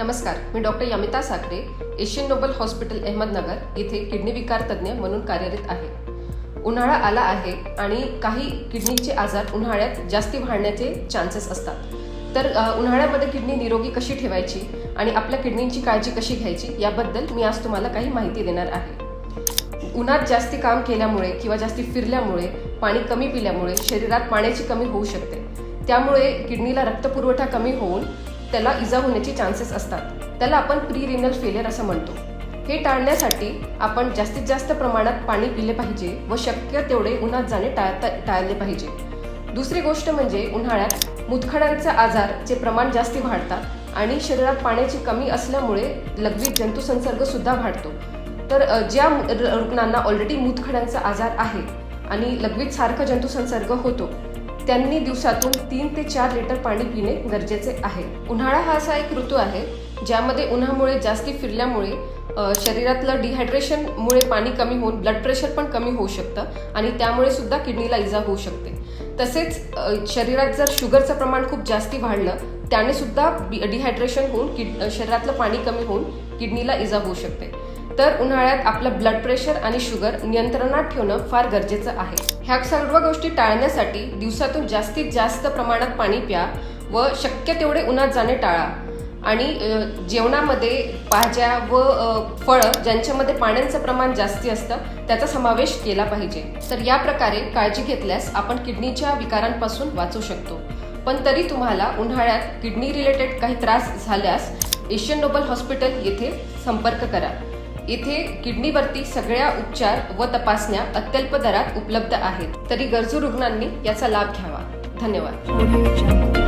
नमस्कार मी doctor Yamita Sakhare Asian Noble Hospital Ahmednagar येथे kidney विकार तज्ज्ञ म्हणून कार्यरत आहे. उन्हाळा आला आहे आणि काही किडनीचे आजार उन्हाळ्यात जास्ती वाढण्याचे चान्सेस असतात. तर उन्हाळ्यामध्ये किडनी निरोगी कशी ठेवायची आणि आपल्या किडनींची काळजी कशी घ्यायची याबद्दल मी आज तुम्हाला काही माहिती देणार आहे. उन्हात जास्ती काम केल्यामुळे किंवा जास्ती फिरल्यामुळे पाणी कमी पिल्यामुळे शरीरात पाण्याची कमी होऊ शकते. त्यामुळे किडनीला रक्तपुरवठा कमी होऊन त्याला इजा होण्याचे चान्सेस असतात. त्याला आपण प्री रिनल फेलियर असं म्हणतो. हे टाळण्यासाठी आपण जास्तीत जास्त प्रमाणात पाणी पिले पाहिजे व शक्य तेवढे उन्हात जाणे टाळता टाळले पाहिजे. दुसरी गोष्ट म्हणजे उन्हाळ्यात मुतखड्यांचे आजारचे प्रमाण जास्ती वाढतात आणि शरीरात पाण्याची कमी असल्यामुळे लघवी जंतुसंसर्ग सुद्धा वाढतो. तर ज्या रुग्णांना ऑलरेडी मूतखड्यांचा आजार आहे आणि लघवीत सारखा जंतुसंसर्ग होतो त्यांनी दिवसातून तीन ते चार लिटर पाणी पिणे गरजेचे आहे. उन्हाळा हा असा एक ऋतू आहे ज्यामध्ये उन्हामुळे जास्ती फिरल्यामुळे शरीरातलं डिहायड्रेशनमुळे पाणी कमी होऊन ब्लड प्रेशर पण कमी होऊ शकतं आणि त्यामुळे सुद्धा किडनीला इजा होऊ शकते. तसेच शरीरात जर शुगरचं प्रमाण खूप जास्ती वाढलं त्याने सुद्धा डिहायड्रेशन होऊन किड शरीरातलं पाणी कमी होऊन किडनीला इजा होऊ शकते. तर उन्हाळ्यात आपलं ब्लड प्रेशर आणि शुगर नियंत्रणात ठेवणं फार गरजेचं आहे. ह्या सर्व गोष्टी टाळण्यासाठी दिवसातून जास्तीत जास्त प्रमाणात पाणी प्या व शक्य तेवढे उन्हात जाणे टाळा. आणि जेवणामध्ये भाज्या व फळं ज्यांच्यामध्ये पाण्याचं प्रमाण जास्ती असतं त्याचा समावेश केला पाहिजे. तर या प्रकारे काळजी घेतल्यास आपण किडनीच्या विकारांपासून वाचू शकतो. पण तरी तुम्हाला उन्हाळ्यात किडनी रिलेटेड काही त्रास झाल्यास एशियन नोबल हॉस्पिटल येथे संपर्क करा. येथे किडनीवरती सगळ्या उपचार व तपासण्या अत्यल्प दरात उपलब्ध आहेत. तरी गरजू रुग्णांनी याचा लाभ घ्यावा. धन्यवाद.